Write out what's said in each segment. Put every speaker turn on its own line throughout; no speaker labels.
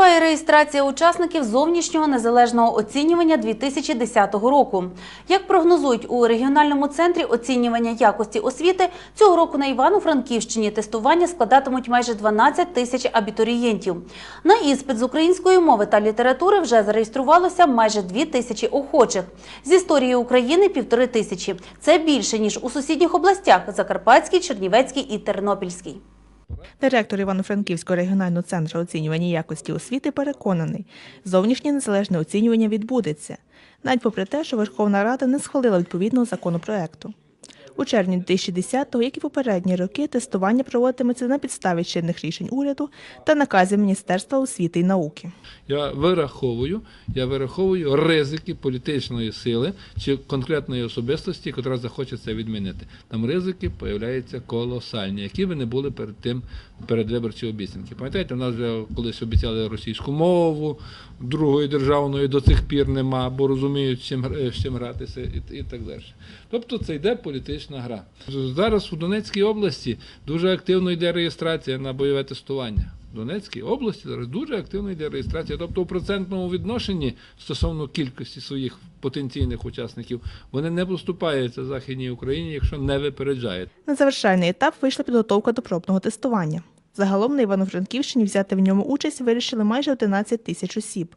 Триває реєстрація учасників зовнішнього незалежного оцінювання 2010 року. Як прогнозують у регіональному центрі оцінювання якості освіти, цього року на Івано-Франківщині тестування складатимуть майже 12 тисяч абітурієнтів. На іспит з української мови та літератури вже зареєструвалося майже 2 тисячі охочих. З історії України – півтори тисячі. Це більше, ніж у сусідніх областях – Закарпатській, Чернівецькій і Тернопільській.
Директор Івано-Франківського регіонального центру оцінювання якості освіти переконаний, зовнішнє незалежне оцінювання відбудеться, навіть попри те, що Верховна Рада не схвалила відповідного законопроекту. У червні 2010-го, як і попередні роки, тестування проводитиметься на підставі чинних рішень уряду та наказів Міністерства освіти і науки.
Я вираховую, я вираховую ризики політичної сили чи конкретної особистості, яка захоче це відмінити. Там ризики появляються колосальні, які би не були перед тим передвиборчі обіцянки. Пам'ятаєте, у нас вже колись обіцяли російську мову, другої державної до цих пір нема, бо розуміють, з чим, гратися і так далі. Тобто це йде політична гра. Зараз у Донецькій області дуже активно йде реєстрація на бойове тестування. В Донецькій області зараз дуже активно йде реєстрація. Тобто у процентному відношенні стосовно кількості своїх потенційних учасників вони не поступаються Західній Україні, якщо не випереджають.
На завершальний етап вийшла підготовка до пробного тестування. Загалом на Івано-Франківщині взяти в ньому участь вирішили майже 11 тисяч осіб.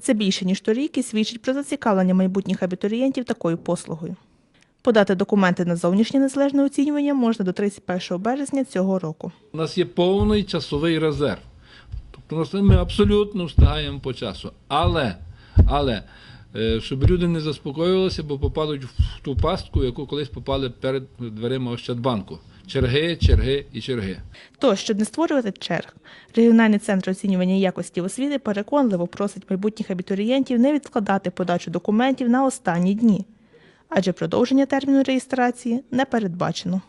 Це більше, ніж торік, і свідчить про зацікавлення майбутніх абітурієнтів такою послугою. Подати документи на зовнішнє незалежне оцінювання можна до 31 березня цього року.
У нас є повний часовий резерв. Тобто ми абсолютно встигаємо по часу. Але, але е, щоб люди не заспокоювалися, бо попадуть в ту пастку, яку колись попали перед дверима Ощадбанку. Черги, черги і черги.
Тож, щоб не створювати черг, регіональний центр оцінювання якості освіти переконливо просить майбутніх абітурієнтів не відкладати подачу документів на останні дні, адже продовження терміну реєстрації не передбачено.